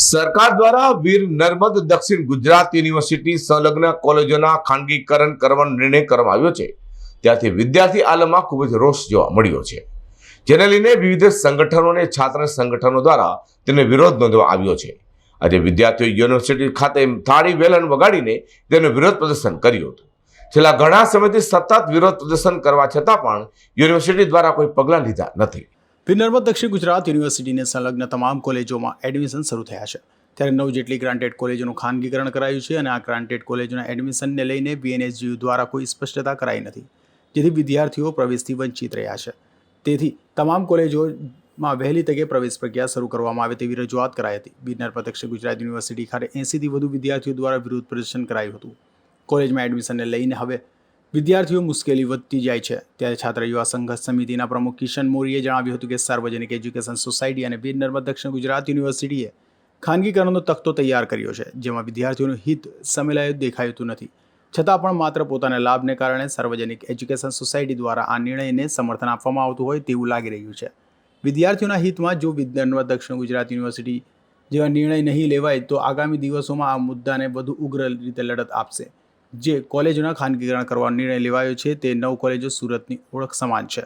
સરકાર દ્વારા વીર નર્મદ દક્ષિણ ગુજરાત યુનિવર્સિટી સંલગ્ન કોલેજોના ખાનગીકરણ કરવાનો નિર્ણય કરવામાં આવ્યો છે. ત્યાંથી વિદ્યાર્થી આલમમાં ખૂબ જ રોષ જોવા મળ્યો છે. જેને લઈને વિવિધ સંગઠનો અને છાત્ર સંગઠનો દ્વારા તેનો વિરોધ નોંધવામાં આવ્યો છે. આજે વિદ્યાર્થીઓ યુનિવર્સિટી ખાતે થાળી, વેલણ વગાડીને તેનું વિરોધ પ્રદર્શન કર્યું હતું. છેલ્લા ઘણા સમયથી સતત વિરોધ પ્રદર્શન કરવા છતાં પણ યુનિવર્સિટી દ્વારા કોઈ પગલાં લીધા નથી. વિનર્મદ દક્ષિણ ગુજરાત યુનિવર્સિટીને સંલગ્ન તમામ કોલેજોમાં એડમિશન શરૂ થયા છે. ત્યારે નવ જેટલી ગ્રાન્ટેડ કોલેજોનું ખાનગીકરણ કરાયું છે અને આ ગ્રાન્ટેડ કોલેજોના એડમિશનને લઈને બીએનએસજીયુ દ્વારા કોઈ સ્પષ્ટતા કરાઈ નથી, જેથી વિદ્યાર્થીઓ પ્રવેશથી વંચિત રહ્યા છે. તેથી તમામ કોલેજોમાં વહેલી તકે પ્રવેશ પ્રક્રિયા શરૂ કરવામાં આવે તેવી રજૂઆત કરાઈ હતી. વિનર્મદ દક્ષિણ ગુજરાત યુનિવર્સિટી ખાતે એંસીથી વધુ વિદ્યાર્થીઓ દ્વારા વિરોધ પ્રદર્શન કરાયું હતું. કોલેજમાં એડમિશનને લઈને હવે વિદ્યાર્થીઓ મુશ્કેલી વધતી જાય છે. ત્યારે છાત્ર યુવા સંઘર્ષ સમિતિના પ્રમુખ કિશન મોરીએ જણાવ્યું હતું કે સાર્વજનિક એજ્યુકેશન સોસાયટી અને વીર નર્મદ દક્ષિણ ગુજરાત યુનિવર્સિટીએ ખાનગીકરણનો તખ્તો તૈયાર કર્યો છે, જેમાં વિદ્યાર્થીઓનું હિત સમેલાયું દેખાયું નથી. છતાં પણ માત્ર પોતાના લાભને કારણે સાર્વજનિક એજ્યુકેશન સોસાયટી દ્વારા આ નિર્ણયને સમર્થન આપવામાં આવતું હોય તેવું લાગી રહ્યું છે. વિદ્યાર્થીઓના હિતમાં જો નર્મદ દક્ષિણ ગુજરાત યુનિવર્સિટી જેવા નિર્ણય નહીં લેવાય, તો આગામી દિવસોમાં આ મુદ્દાને વધુ ઉગ્ર રીતે લડત આપશે. જે કોલેજોના ખાનગીકરણ કરવાનો નિર્ણય લેવાયો છે, તે નવ કોલેજો સુરતની ઓળખ સમાન છે,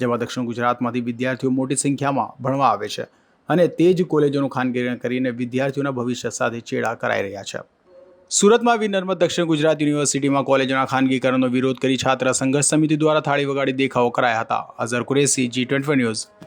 જેમાં દક્ષિણ ગુજરાતમાંથી વિદ્યાર્થીઓ મોટી સંખ્યામાં ભણવા આવે છે અને તે જ કોલેજોનું ખાનગીકરણ કરીને વિદ્યાર્થીઓના ભવિષ્ય સાથે ચેડા કરાઈ રહ્યા છે. સુરતમાં વિનર્મદ દક્ષિણ ગુજરાત યુનિવર્સિટીમાં કોલેજોના ખાનગીકરણનો વિરોધ કરી છાત્ર સંઘર્ષ સમિતિ દ્વારા થાળી વગાડી દેખાવો કરાયા હતા. Azhar Qureshi ji twenty news